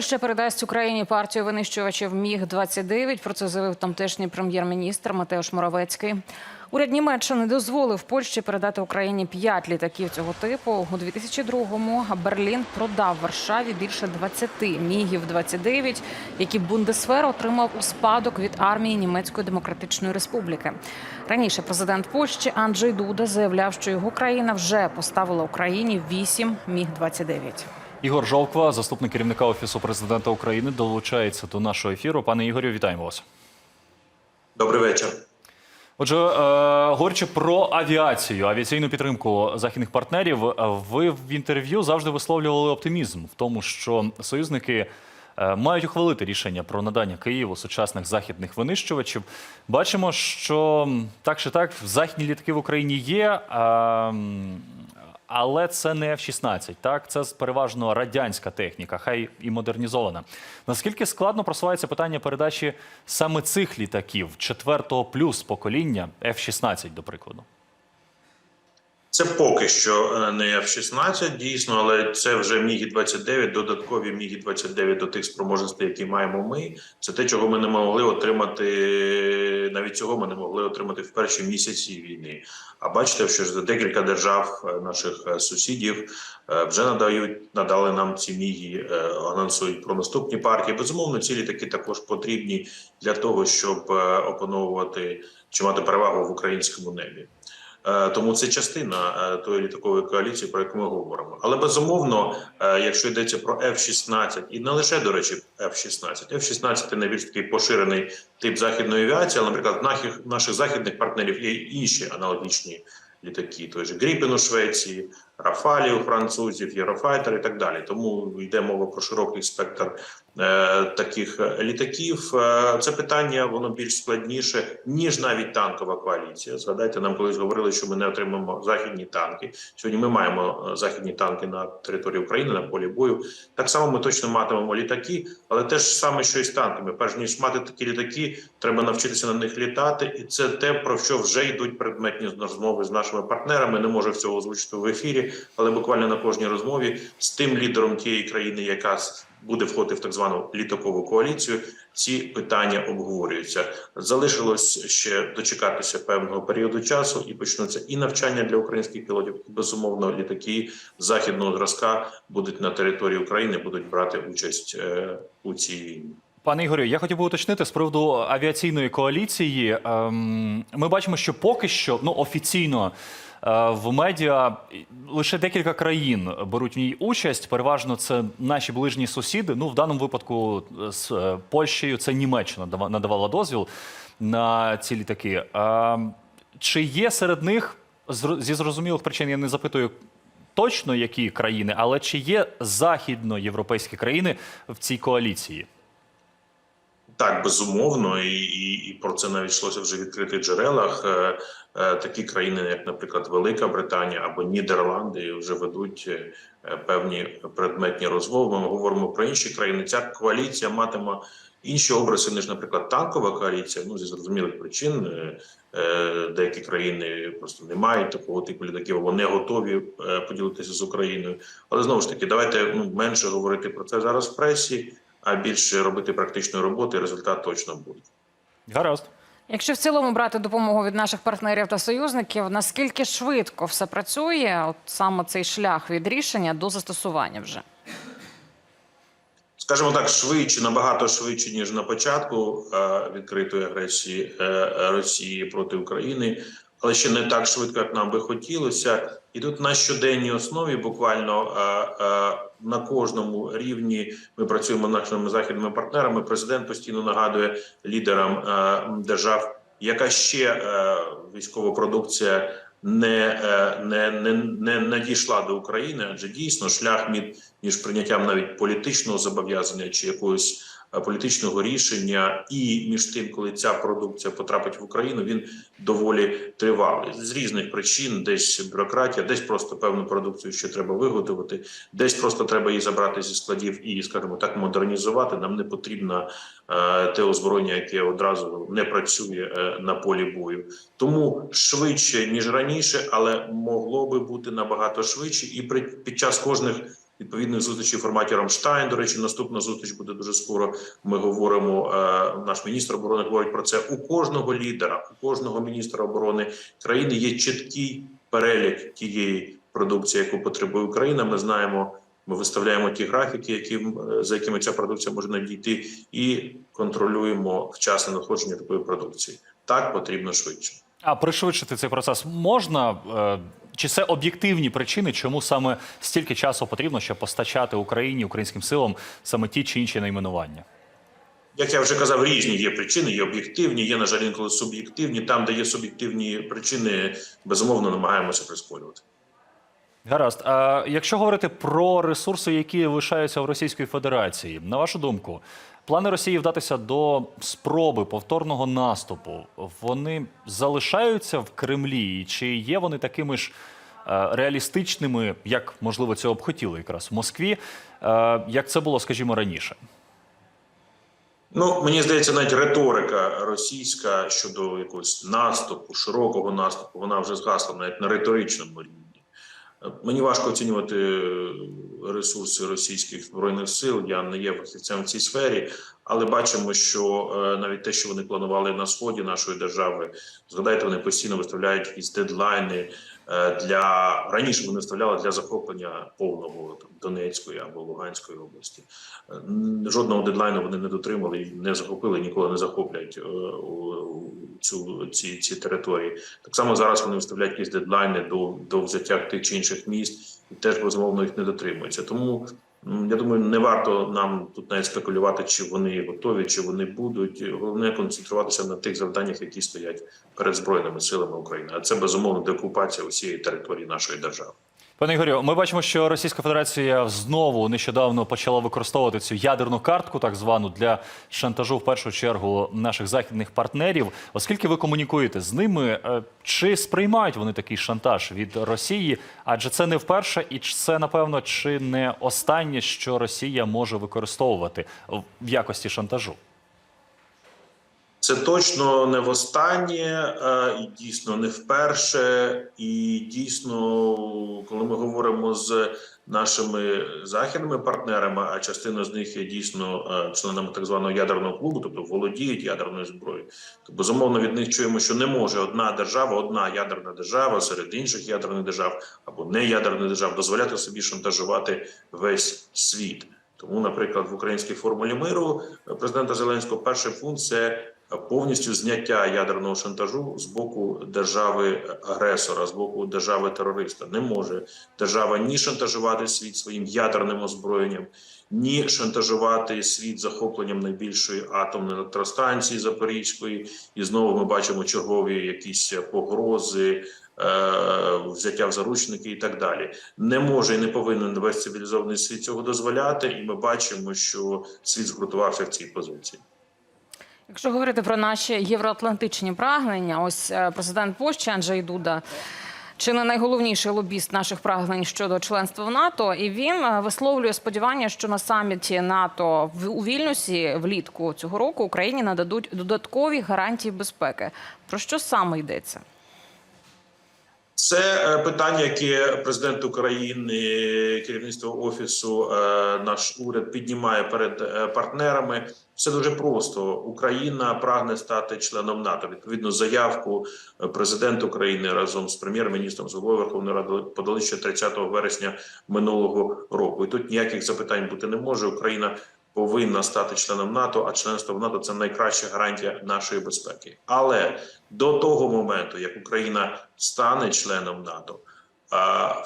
Польща передасть Україні партію винищувачів Міг 29 Про це заявив тамтешній прем'єр-міністр Матеуш Моровецький. Уряд Німеччини дозволив Польщі передати Україні п'ять літаків цього типу. У 2002-му Берлін продав Варшаві більше 20 мігів 29 які Бундесвер отримав у спадок від армії Німецької демократичної республіки. Раніше президент Польщі Анджей Дуда заявляв, що його країна вже поставила Україні 8 міг 29 Ігор Жовква, заступник керівника офісу президента України, долучається до нашого ефіру. Пане Ігорю, вітаємо вас. Добрий вечір. Отже, е, говорячи про авіацію, авіаційну підтримку західних партнерів, ви в інтерв'ю завжди висловлювали оптимізм в тому, що союзники е, мають ухвалити рішення про надання Києву сучасних західних винищувачів. Бачимо, що так чи так західні літаки в Україні є. а, Але це не F-16, так це переважно радянська техніка, хай і модернізована. Наскільки складно просувається питання передачі саме цих літаків четвертого плюс покоління F-16, до прикладу? Це поки що е, не F-16, дійсно, але це вже Мігі 29 додаткові Мігі 29 до тих спроможностей, які маємо ми. Це те, чого ми не могли отримати. Навіть цього ми не могли отримати в перші місяці війни. А бачите, що ж декілька держав е, наших е, сусідів вже надають надали нам ці міги, е, анонсують про наступні партії. Безумовно, ці літаки також потрібні для того, щоб опановувати чи мати перевагу в українському небі. Е, Тому це частина е, тої літакової коаліції, про яку ми говоримо. Але безумовно, е, якщо йдеться про F-16, і не лише до речі, F-16, F-16 – це найбільш такий поширений тип західної авіації. Але, наприклад, наших, західних партнерів є інші аналогічні літаки, той же Гріпен у Швеції, Рафалі у французів, Єрофайтер і так далі. Тому йде мова про широкий спектр е, таких літаків. Е, це питання воно більш складніше ніж навіть танкова коаліція. Згадайте, нам колись говорили, що ми не отримаємо західні танки. Сьогодні ми маємо е, західні танки на території України на полі бою. Так само ми точно матимемо літаки, але те ж саме, що і з танками. Перш ніж мати такі літаки, треба навчитися на них літати, і це те про що вже йдуть предметні розмови з нашими партнерами. Не можу цього озвучити в ефірі, але буквально на кожній розмові з тим лідером тієї країни, яка буде входити в так звану літакову коаліцію. Ці питання обговорюються. Залишилось ще дочекатися певного періоду часу, і почнуться і навчання для українських пілотів. І безумовно, літаки західного зразка будуть на території України, будуть брати участь е, у цій війні. Пане Ігорю, я хотів би уточнити з приводу авіаційної коаліції. Ем, Ми бачимо, що поки що ну офіційно е, в медіа лише декілька країн беруть в ній участь. Переважно це наші ближні сусіди. Ну в даному випадку з е, Польщею це Німеччина дава- надавала дозвіл на ці літаки. Ем, Чи є серед них зі зрозумілих причин? Я не запитую. Точно які країни, але чи є західноєвропейські країни в цій коаліції? Так, безумовно, і, і, і про це навіть йшлося вже в відкритих джерелах. Е, е, такі країни, як, наприклад, Велика Британія або Нідерланди, вже ведуть е, певні предметні розмови. Ми говоримо про інші країни. Ця коаліція матиме інші образи, ніж, наприклад, танкова коаліція. Ну зі зрозумілих причин. Деякі країни просто не мають такого типу літаків або не готові поділитися з Україною. Але знову ж таки, давайте ну менше говорити про це зараз в пресі а більше робити практичної роботи, результат точно буде. Гаразд. Якщо в цілому брати допомогу від наших партнерів та союзників, наскільки швидко все працює, от саме цей шлях від рішення до застосування вже? Скажімо так, швидше, набагато швидше ніж на початку е, відкритої агресії е, Росії проти України, але ще не так швидко, як нам би хотілося. І тут на щоденній основі, буквально е, е, на кожному рівні, ми працюємо з нашими західними партнерами. Президент постійно нагадує лідерам е, держав, яка ще військова продукція не, не, не, не надійшла до України, адже дійсно шлях між, прийняттям навіть політичного зобов'язання чи якогось е, політичного рішення, і між тим, коли ця продукція потрапить в Україну, він доволі тривалий з різних причин. Десь бюрократія, десь просто певну продукцію, що треба виготовити, десь просто треба її забрати зі складів і, скажімо так, модернізувати. Нам не потрібно е, те озброєння, яке одразу не працює е, на полі бою. Тому швидше ніж раніше, але могло би бути набагато швидше, і при під час кожних відповідних зустрічей в форматі Рамштайн. До речі, наступна зустріч буде дуже скоро. Ми говоримо. е, Наш міністр оборони говорить про це. У кожного лідера, у кожного міністра оборони країни є чіткий перелік тієї продукції, яку потребує Україна. Ми знаємо. Ми виставляємо ті графіки, які е, за якими ця продукція може надійти, і контролюємо вчасне надходження такої продукції. Так потрібно швидше. А пришвидшити цей процес можна? Е, Чи це об'єктивні причини, чому саме стільки часу потрібно, щоб постачати Україні, українським силам саме ті чи інші найменування? Як я вже казав, різні є причини, є об'єктивні, є, на жаль, інколи суб'єктивні. Там, де є суб'єктивні причини, безумовно намагаємося прискорювати. Гаразд. А якщо говорити про ресурси, які лишаються в Російської Федерації, на вашу думку, плани Росії вдатися до спроби повторного наступу, вони залишаються в Кремлі, чи є вони такими ж е, реалістичними, як можливо цього б хотіли якраз в Москві, е, як це було, скажімо, раніше? Ну, мені здається, навіть риторика російська щодо якогось наступу, широкого наступу, вона вже згасла навіть на риторичному рівні. Мені важко оцінювати е, ресурси російських збройних сил. Я не є фахівцем в цій сфері, але бачимо, що е, навіть те, що вони планували на сході нашої держави, згадайте, вони постійно виставляють якісь дедлайни е, для раніше. Вони виставляли для захоплення повного там Донецької або Луганської області. Е, Жодного дедлайну вони не дотримали і не захопили, ніколи не захоплять цю ці, ці території. Так само зараз вони виставляють якісь дедлайни до, до взяття тих чи інших міст, і теж безумовно їх не дотримуються. Тому я думаю, не варто нам тут навіть спекулювати, чи вони готові, чи вони будуть. Головне концентруватися на тих завданнях, які стоять перед збройними силами України. А це безумовно деокупація усієї території нашої держави. Пане Ігорю, ми бачимо, що Російська Федерація знову нещодавно почала використовувати цю ядерну картку, так звану для шантажу в першу чергу наших західних партнерів. Оскільки ви комунікуєте з ними, е, чи сприймають вони такий шантаж від Росії? Адже це не вперше, і це напевно чи не останнє, що Росія може використовувати в якості шантажу. Це точно не востаннє, і дійсно не вперше. І дійсно, коли ми говоримо з нашими західними партнерами, а частина з них є дійсно е, членами так званого ядерного клубу, тобто володіють ядерною зброєю, то безумовно від них чуємо, що не може одна держава, одна ядерна держава серед інших ядерних держав або не ядерних держав дозволяти собі шантажувати весь світ. Тому, наприклад, в українській формулі миру е, президента Зеленського перший пункт це повністю зняття ядерного шантажу з боку держави агресора, з боку держави терориста. Не може держава ні шантажувати світ своїм ядерним озброєнням, ні шантажувати світ захопленням найбільшої атомної електростанції Запорізької. І знову ми бачимо чергові якісь погрози. е, Взяття в заручники і так далі не може і не повинен весь цивілізований світ цього дозволяти, і ми бачимо, що світ згуртувався в цій позиції. Якщо говорити про наші євроатлантичні прагнення, ось е, президент Польщі Анджей Дуда. Чи не найголовніший лобіст наших прагнень щодо членства в НАТО, і він е, висловлює сподівання, що на саміті НАТО у Вільнюсі влітку цього року Україні нададуть додаткові гарантії безпеки. Про що саме йдеться? Це е, питання, яке президент України, керівництво офісу, е, наш уряд піднімає перед е, партнерами. Все дуже просто. Україна прагне стати членом НАТО. Відповідно, заявку президент України разом з прем'єр-міністром з головою Верховної Ради подали ще 30 вересня минулого року. І тут ніяких запитань бути не може. Україна повинна стати членом НАТО, а членство в НАТО це найкраща гарантія нашої безпеки. Але до того моменту, як Україна стане членом НАТО,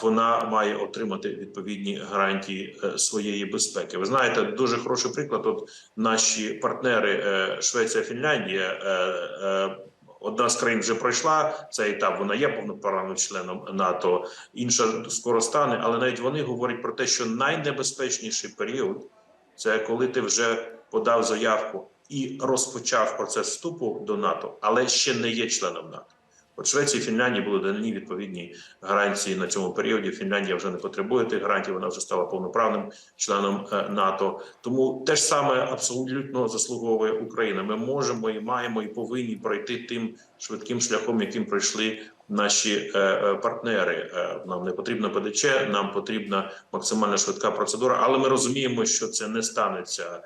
вона має отримати відповідні гарантії е, своєї безпеки. Ви знаєте, дуже хороший приклад. От наші партнери е, Швеція, Фінляндія. е, Одна з країн вже пройшла цей етап. Вона є повноправним членом НАТО, інша скоро стане. Але навіть вони говорять про те, що найнебезпечніший період це коли ти вже подав заявку і розпочав процес вступу до НАТО, але ще не є членом НАТО. От Швеції і Фінляндії були дані відповідні гарантії на цьому періоді. Фінляндія вже не потребує тих гарантій, вона вже стала повноправним членом е, НАТО. Тому те ж саме абсолютно заслуговує Україна. Ми можемо і маємо і повинні пройти тим швидким шляхом, яким пройшли наші е, е, партнери. Е, Нам не потрібно ПДЧ, нам потрібна максимально швидка процедура, але ми розуміємо, що це не станеться.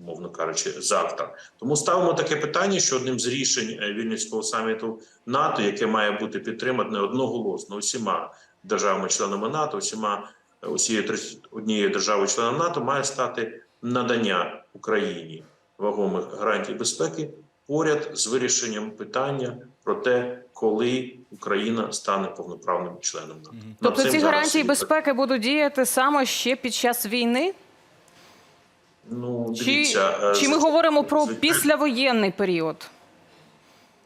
Мовно кажучи, завтра тому ставимо таке питання, що одним з рішень е, саміту НАТО, яке має бути підтримане одноголосно усіма державами-членами НАТО, усіма усією 31 державою членом НАТО, має стати надання Україні вагомих гарантій безпеки поряд з вирішенням питання про те, коли Україна стане повноправним членом НАТО. Над Тобто ці гарантії безпеки будуть діяти саме ще під час війни? Ну дивіться, е, чи ми говоримо про післявоєнний період?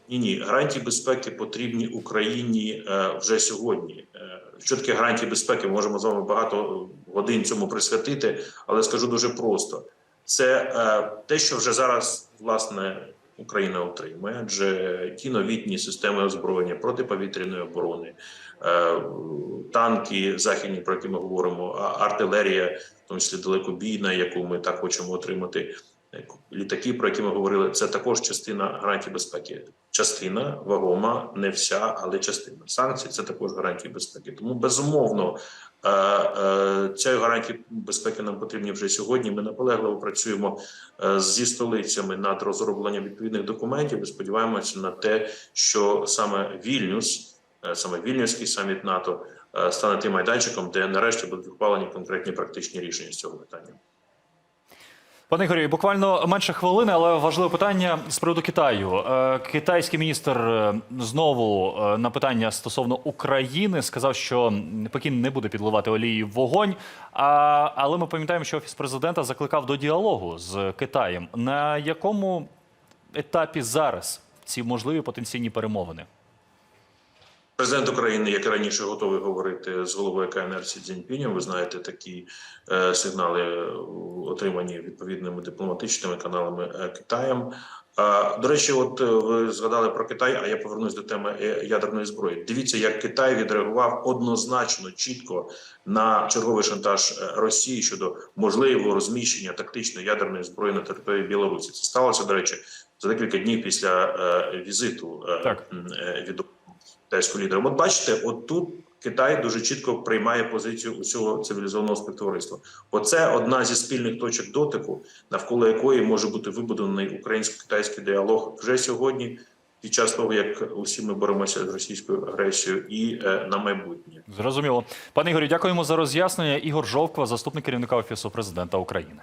Ні, ні, гарантії безпеки потрібні Україні е, вже сьогодні. Е, що таке гарантії безпеки? Ми можемо з вами багато годин цьому присвятити, але скажу дуже просто: це е, те, що вже зараз власне Україна отримує, адже ті новітні системи озброєння протиповітряної оборони, е, танки західні, про які ми говоримо, артилерія, в тому числі далекобійна, яку ми так хочемо отримати. Літаки, про які ми говорили, це також частина гарантій безпеки. Частина вагома, не вся, але частина санкцій це також гарантії безпеки. Тому безумовно е, е, цієї гарантії безпеки нам потрібні вже сьогодні. Ми наполегливо працюємо е, зі столицями над розробленням відповідних документів. і сподіваємося на те, що саме Вільнюс, саме Вільнюський саміт НАТО, стане тим майданчиком, де нарешті будуть ухвалені конкретні практичні рішення з цього питання. Пане Ігорю, буквально менше хвилини, але важливе питання з приводу Китаю. Е, Китайський міністр е, знову е, на питання стосовно України сказав, що Пекін не буде підливати олії в вогонь. А, але ми пам'ятаємо, що офіс президента закликав до діалогу з Китаєм. На якому етапі зараз ці можливі потенційні перемовини? Президент України, як раніше, готовий говорити з головою КНР Сі Цзіньпінем. Ви знаєте, такі е, сигнали е, отримані відповідними дипломатичними каналами е, Китаєм. Е, до речі, от е, ви згадали про Китай, а я повернусь до теми е, ядерної зброї. Дивіться, як Китай відреагував однозначно чітко на черговий шантаж Росії щодо можливого розміщення тактичної ядерної зброї на території Білорусі. Це сталося, до речі, за декілька днів після е, візиту е, Так. е, від китайського лідера. От бачите, от тут Китай дуже чітко приймає позицію усього цивілізованого співтовариства. Оце одна зі спільних точок дотику, навколо якої може бути вибудований українсько-китайський діалог вже сьогодні, під час того, як усі ми боремося з російською агресією, і е, на майбутнє. Зрозуміло. Пане Ігорю, дякуємо за роз'яснення. Ігор Жовква, заступник керівника офісу президента України.